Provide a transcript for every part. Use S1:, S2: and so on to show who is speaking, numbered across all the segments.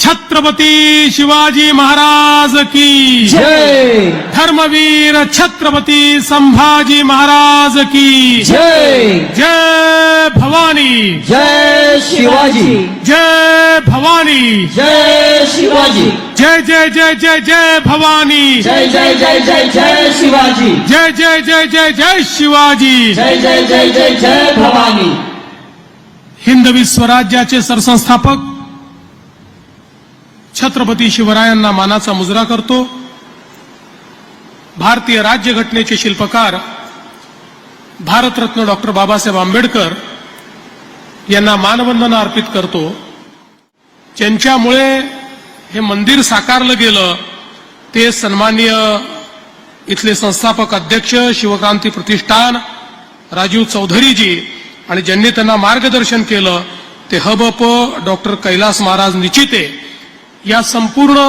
S1: छत्रपती शिवाजी महाराज की
S2: जय
S1: धर्मवीर छत्रपती संभाजी महाराज की
S2: जय
S1: जय भवानी
S2: जय शिवाजी
S1: जय भवानी
S2: जय शिवाजी
S1: जय जय जय जय जय भवानी
S2: जय जय जय जय जय शिवाजी
S1: जय जय जय जय जय शिवाजी
S2: जय जय जय जय जय भवानी
S1: हिंदवी स्वराज्याचे सरसंस्थापक छत्रपती शिवरायांना मानाचा मुजरा करतो. भारतीय राज्यघटनेचे शिल्पकार भारतरत्न डॉक्टर बाबासाहेब आंबेडकर यांना मानवंदना अर्पित करतो. ज्यांच्यामुळे हे मंदिर साकारलं गेलं ते सन्माननीय इथले संस्थापक अध्यक्ष शिवक्रांती प्रतिष्ठान राजीव चौधरीजी आणि ज्यांनी त्यांना मार्गदर्शन केलं ते हबप डॉक्टर कैलास महाराज निचिते या संपूर्ण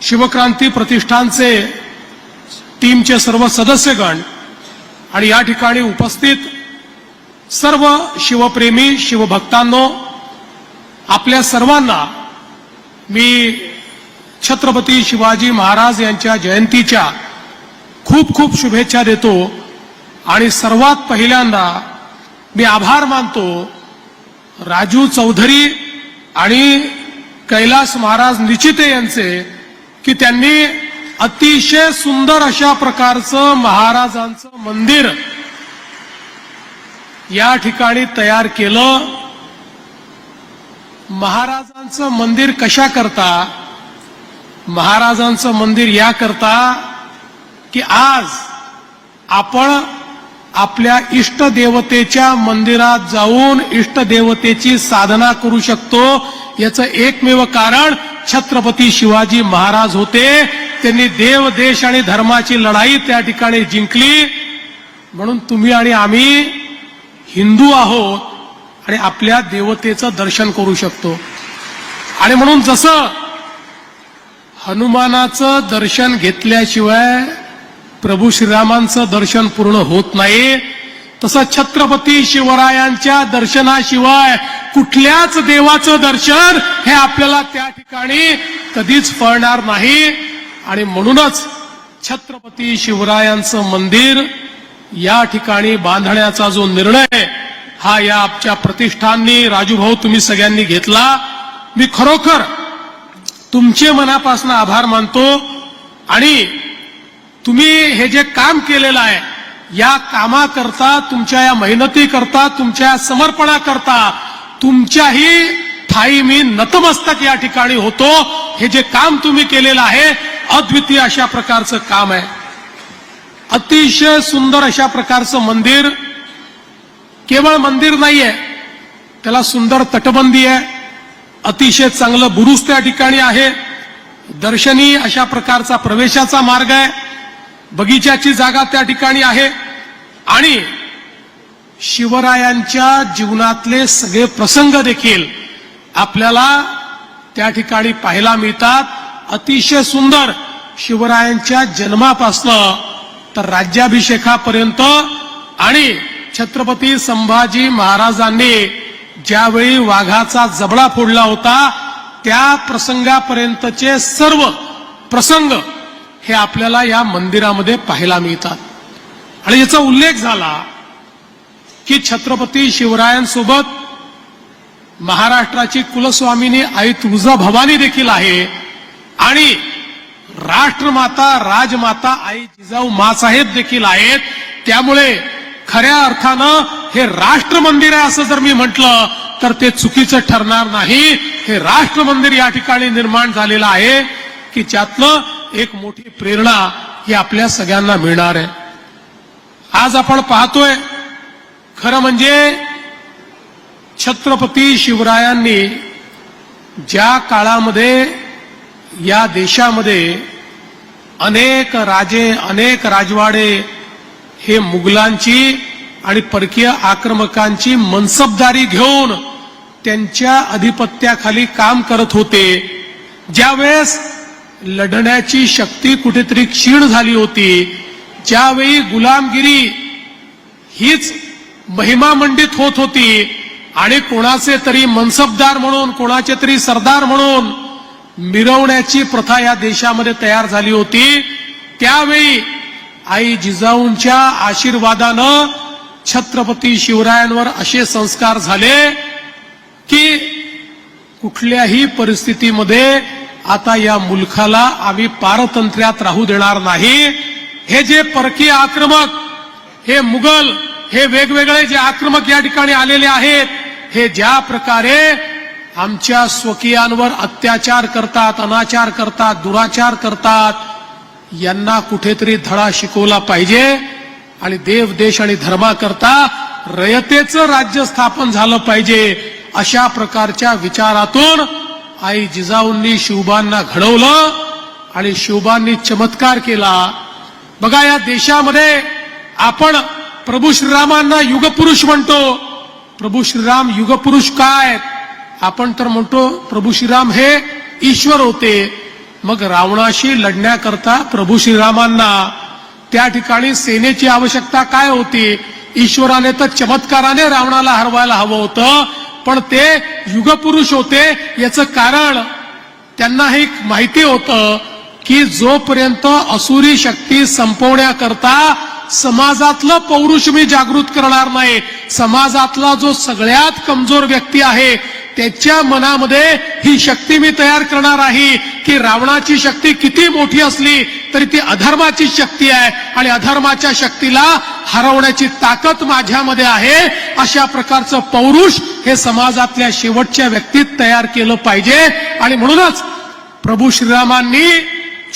S1: शिवक्रांती प्रतिष्ठानचे टीमचे सर्व सदस्यगण आणि या ठिकाणी उपस्थित सर्व शिवप्रेमी शिवभक्तांनो आपल्या सर्वांना मी छत्रपती शिवाजी महाराज यांच्या जयंतीच्या खूप खूप शुभेच्छा देतो आणि सर्वात पहिल्यांदा मी आभार मानतो राजू चौधरी आणि कैलास महाराज निचिते यांचे की त्यांनी अतिशय सुंदर अशा प्रकारचं महाराजांचं मंदिर या ठिकाणी तयार केलं. महाराजांचं मंदिर कशा करता? महाराजांचं मंदिर या करता की आज आपण आपल्या इष्टदेवतेच्या मंदिरात जाऊन इष्टदेवतेची साधना करू शकतो याचं एकमेव कारण छत्रपती शिवाजी महाराज होते. त्यांनी देव देश आणि धर्माची लढाई त्या ठिकाणी जिंकली. म्हणून तुम्ही आणि आम्ही हिंदू आहोत आणि आपल्या देवतेचं दर्शन करू शकतो. आणि म्हणून जसं हनुमानाचं दर्शन घेतल्याशिवाय प्रभू श्रीरामांचं दर्शन पूर्ण होत नाही तसं छत्रपती शिवरायांच्या दर्शनाशिवाय कुठल्याच देवाचं दर्शन हे आपल्याला त्या ठिकाणी कधीच फळणार नाही. आणि म्हणूनच छत्रपती शिवरायांचं मंदिर या ठिकाणी बांधण्याचा जो निर्णय हा या आमच्या प्रतिष्ठाननी राजूभाऊ तुम्ही सगळ्यांनी घेतला. मी खरोखर तुमचे मनापासून आभार मानतो. आणि तुम्ही हे जे काम केलेलं आहे या कामाकरता तुमच्या या मेहनती करता तुमच्या या समर्पणाकरता तुमच्याही ठाई मी नतमस्तक या ठिकाणी होतो. हे जे काम तुम्ही केलेलं आहे अद्वितीय अशा प्रकारचं काम आहे. अतिशय सुंदर अशा प्रकारचं मंदिर. केवळ मंदिर नाहीये त्याला सुंदर तटबंदी आहे. अतिशय चांगलं बुरुज त्या ठिकाणी आहे. दर्शनी अशा प्रकारचा प्रवेशाचा मार्ग आहे. बगीच्याची जागा त्या ठिकाणी आहे. आणि शिवरायांच्या जीवनातले सगळे प्रसंग देखील आपल्याला त्या ठिकाणी पाहायला मिळतात. अतिशय सुंदर शिवरायांच्या जन्मापासनं तर राज्याभिषेकापर्यंत आणि छत्रपती संभाजी महाराजांनी ज्यावेळी वाघाचा जबडा फोडला होता त्या प्रसंगापर्यंतचे सर्व प्रसंग हे आपल्याला या मंदिरामध्ये पाहायला मिळतात. आणि याचा उल्लेख झाला की छत्रपती शिवरायांसोबत महाराष्ट्राची कुलस्वामिनी आई तुळजा भवानी देखील आहे आणि राष्ट्रमाता राजमाता आई जिजाऊ मासाहेब देखील आहेत. त्यामुळे खऱ्या अर्थानं हे राष्ट्र मंदिर आहे असं जर मी म्हटलं तर ते चुकीचं ठरणार नाही. हे राष्ट्र मंदिर या ठिकाणी निर्माण झालेलं आहे की ज्यातनं एक मोठी प्रेरणा ही आपल्या सगळ्यांना मिळणार आहे. आज आपण पाहतोय खरं म्हणजे छत्रपती शिवरायांनी ज्या काळामध्ये या देशामध्ये अनेक राजे अनेक राजवाडे हे मुघलांची आणि परकीय आक्रमकांची मनसबदारी घेऊन त्यांच्या अधिपत्याखाली काम करत होते. ज्यावेळेस लढण्याची शक्ती कुठेतरी क्षीण झाली होती ज्यावेळी गुलामगिरी हीच महिमामंडित होत होती आणि कोणाचे तरी मनसबदार म्हणून कोणाचे तरी सरदार म्हणून मिरवण्याची प्रथा या देशामध्ये तयार झाली होती त्यावेळी आई जिजाऊंच्या आशीर्वादानं छत्रपती शिवरायांवर असे संस्कार झाले की कुठल्याही परिस्थितीमध्ये आता या मुलखाला आम्ही पारतंत्र्यात राहू देणार नाही. हे जे परकीय आक्रमक हे मुघल हे वेगवेगळे जे आक्रमक या ठिकाणी आलेले आहेत हे ज्या प्रकारे आमच्या स्वकीयांवर अत्याचार करतात अनाचार करतात दुराचार करतात यांना कुठेतरी धडा शिकवला पाहिजे आणि देव देश आणि धर्माकरता रयतेचं राज्य स्थापन झालं पाहिजे अशा प्रकारच्या विचारातून आई जिजाऊंनी शिवबांना घडवलं आणि शिवबांनी चमत्कार केला. बघा या देशामध्ये आपण प्रभू श्रीरामांना युगपुरुष म्हणतो. प्रभू श्रीराम युगपुरुष काय? आपण तर म्हणतो प्रभू श्रीराम हे ईश्वर होते. मग रावणाशी लढण्याकरता प्रभू श्रीरामांना त्या ठिकाणी सेनेची आवश्यकता काय होती? ईश्वराने तर चमत्काराने रावणाला हरवायला हवं होतं पण ते युगपुरुष होते. याचं कारण त्यांना हे माहिती होतं की जोपर्यंत असुरी शक्ती संपवण्याकरता समाजातलं पौरुष मी जागृत करणार नाही समाजातला जो सगळ्यात कमजोर व्यक्ती आहे त्याच्या मनामध्ये ही शक्ती मी तयार करणार आहे की रावणाची शक्ती किती मोठी असली तरी ती अधर्माची शक्ती आहे आणि अधर्माच्या शक्तीला हरवण्याची ताकद माझ्यामध्ये आहे. अशा प्रकारचं पौरुष हे समाजातल्या शेवटच्या व्यक्तीत तयार केलं पाहिजे. आणि म्हणूनच प्रभू श्रीरामांनी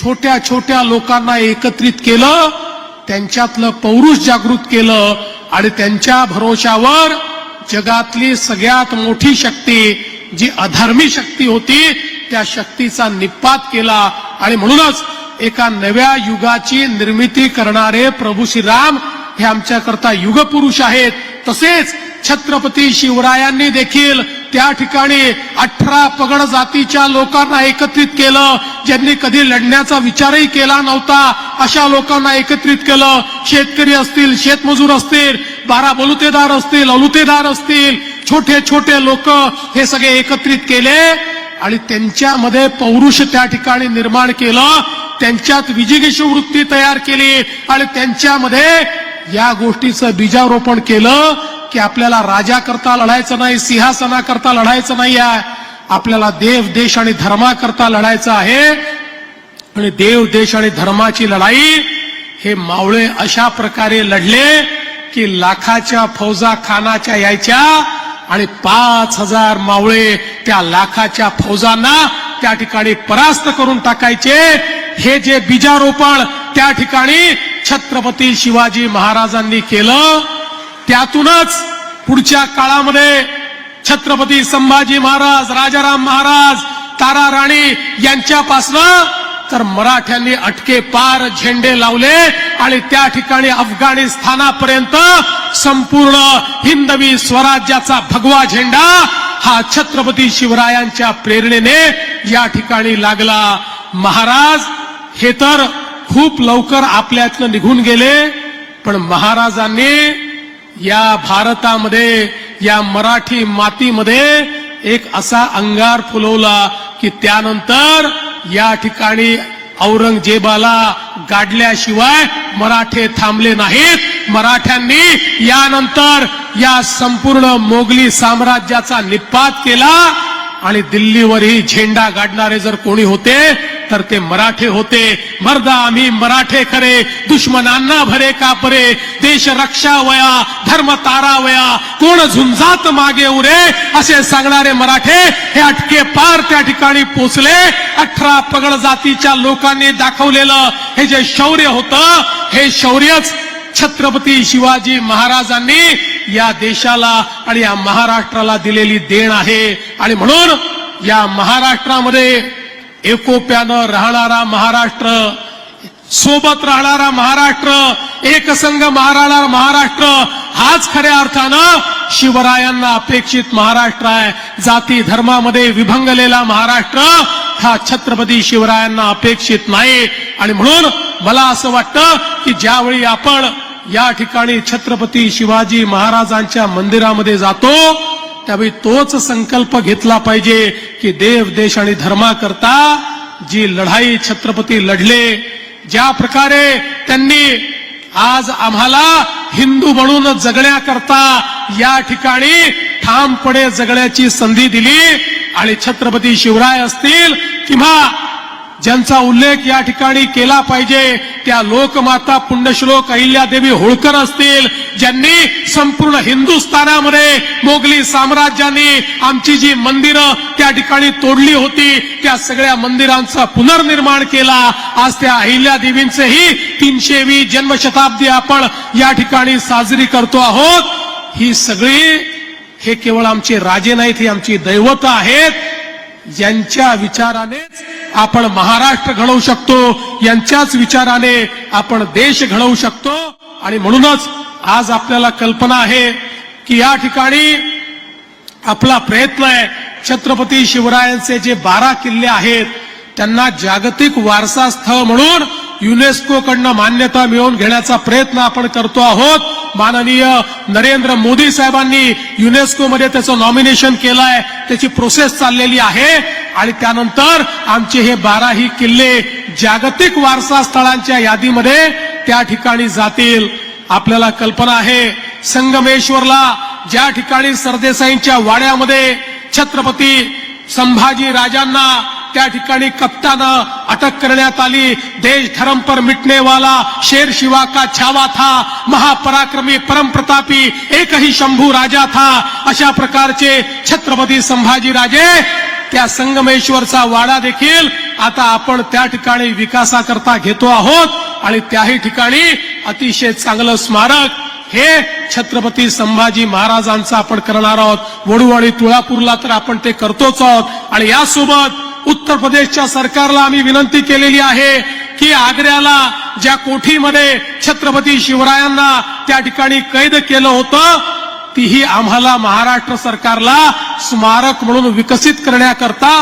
S1: छोट्या छोट्या लोकांना एकत्रित केलं त्यांच्यातलं पौरुष जागृत केलं आणि त्यांच्या भरोशावर जगातली सगळ्यात मोठी शक्ती जी अधर्मी शक्ती होती त्या शक्तीचा निपात केला आणि म्हणूनच एका नव्या युगाची निर्मिती करणारे प्रभू श्रीराम हे आमच्याकरता युगपुरुष आहेत. तसेच छत्रपती शिवरायांनी देखील त्या ठिकाणी अठरा पगड जातीच्या लोकांना एकत्रित केलं. ज्यांनी कधी लढण्याचा विचारही केला नव्हता अशा लोकांना एकत्रित केलं. शेतकरी असतील शेतमजूर असतील बारा बलुतेदार असतील अलुतेदार असतील छोटे छोटे लोक हे सगळे एकत्रित केले आणि त्यांच्यामध्ये पौरुष त्या ठिकाणी निर्माण केलं. त्यांच्यात विजिगीषू वृत्ती तयार केली आणि त्यांच्यामध्ये या गोष्टीचं बीजारोपण केलं. की आपल्याला राजा करता लढायचं नाही सिंहासनाकरता लढायचं नाही आहे आपल्याला देव देश आणि धर्माकरता लढायचं आहे. आणि देव देश आणि धर्माची लढाई हे मावळे अशा प्रकारे लढले की लाखाच्या फौजा खानाच्या यायच्या आणि पाच हजार मावळे त्या लाखाच्या फौजांना त्या ठिकाणी परास्त करून टाकायचे. हे जे बीजारोपण त्या ठिकाणी छत्रपती शिवाजी महाराजांनी केलं. त्यातूनच पुढच्या काळामध्ये छत्रपती संभाजी महाराज राजाराम महाराज तारा राणी यांच्यापासनं तर मराठ्यांनी अटके पार झेंडे लावले आणि त्या ठिकाणी अफगाणिस्तानापर्यंत संपूर्ण हिंदवी स्वराज्याचा भगवा झेंडा हा छत्रपती शिवरायांच्या प्रेरणेने या ठिकाणी लागला. महाराज हे तर खूप लवकर आपल्यातनं निघून गेले पण महाराजांनी या भारतामध्ये या मराठी मातीमध्ये एक असा अंगार फुलवला की त्यानंतर या ठिकाणी औरंगजेबाला गाडल्याशिवाय मराठे थांबले नाहीत. मराठ्यांनी यानंतर या संपूर्ण मोगली साम्राज्याचा निपात केला आणि दिल्लीवरही झेंडा गाडणारे जर कोणी होते तर ते मराठे होते. मर्दा आम्ही मराठे खरे. दुश्मनांना भरे का परे देश रक्षा वया धर्म तारा वया. कोण झुंजात मागे उरे? असे सांगणारे मराठे हे अटके पार त्या ठिकाणी पोचले. अठरा पगड जातीच्या लोकांनी दाखवलेलं हे जे शौर्य होतं हे शौर्यच छत्रपती शिवाजी महाराजांनी या देशाला आणि या महाराष्ट्राला दिलेली देण आहे. आणि म्हणून या महाराष्ट्रामध्ये एकोप्यानं राहणारा महाराष्ट्र सोबत राहणारा महाराष्ट्र एकसंघ महाराणा महाराष्ट्र हाच खऱ्या अर्थानं शिवरायांना अपेक्षित महाराष्ट्र आहे. जाती धर्मामध्ये विभंगलेला महाराष्ट्र हा छत्रपती शिवरायांना अपेक्षित नाही. आणि म्हणून मला असं वाटतं की ज्यावेळी आपण या ठिकाणी छत्रपती शिवाजी महाराजांच्या मंदिरामध्ये जातो त्यावेळी तोच संकल्प घेतला पाहिजे की देव देश आणि धर्माकरता जी लढाई छत्रपती लढले ज्या प्रकारे त्यांनी आज आम्हाला हिंदू म्हणून जगण्याकरता या ठिकाणी ठामपणे जगण्याची संधी दिली आणि छत्रपती शिवराय असतील किंवा ज्यांचा उल्लेख या ठिकाणी केला पाहिजे त्या लोकमाता पुण्यश्लोक अहिल्यादेवी होळकर असतील ज्यांनी संपूर्ण हिंदुस्थानामध्ये मोगली साम्राज्याने आमची जी मंदिरं त्या ठिकाणी तोडली होती त्या सगळ्या मंदिरांचा पुनर्निर्माण केला. आज त्या अहिल्यादेवींचेही तीनशेवी जन्मशताब्दी आपण या ठिकाणी साजरी करतो आहोत. ही सगळी हे केवळ आमचे राजे नाहीत ही आमची दैवत आहेत. यांच्या विचारानेच आपण महाराष्ट्र घडवू शकतो यांच्याच विचाराने आपण देश घडवू शकतो. आणि म्हणूनच आज आपल्याला कल्पना आहे की या ठिकाणी आपला प्रयत्न आहे छत्रपती शिवरायांचे जे बारा किल्ले आहेत त्यांना जागतिक वारसा स्थळ म्हणून युनेस्को कडनं मान्यता मिळवून घेण्याचा प्रयत्न आपण करतो आहोत. माननीय नरेंद्र मोदी साहेबांनी युनेस्को मध्ये त्याचं नॉमिनेशन केलंय. त्याची प्रोसेस चाललेली आहे. आणि त्यानंतर आमचे हे बाराही किल्ले जागतिक वारसा स्थळांच्या यादीमध्ये त्या ठिकाणी जातील. आपल्याला कल्पना आहे संगमेश्वरला ज्या ठिकाणी सरदेसाईंच्या वाड्यामध्ये छत्रपती संभाजी राजांना त्या ठिकाणी कप्तानं अटक करण्यात आली. देश धर्म पर मिटने वाला शेर शिवा का छावा था महापराक्रमी परम प्रतापी एकही शंभू राजा था. अशा प्रकारचे छत्रपती संभाजी राजे त्या संगमेश्वरचा वाडा देखील आता आपण त्या ठिकाणी विकासाकरता घेतो आहोत. आणि त्याही ठिकाणी अतिशय चांगलं स्मारक हे छत्रपती संभाजी महाराजांचं आपण करणार आहोत. वडू आणि तुळापूरला तर आपण ते करतोच आहोत. आणि यासोबत उत्तर प्रदेशच्या सरकारला आम्ही विनंती केलेली आहे की आग्र्याला ज्या कोठीमध्ये छत्रपती शिवरायांना त्या ठिकाणी कैद केलं होतं तीही आम्हाला महाराष्ट्र सरकारला स्मारक म्हणून विकसित करण्याकरता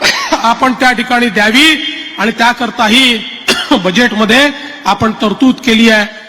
S1: आपण त्या ठिकाणी द्यावी आणि त्याकरताही बजेटमध्ये आपण तरतूद केली आहे.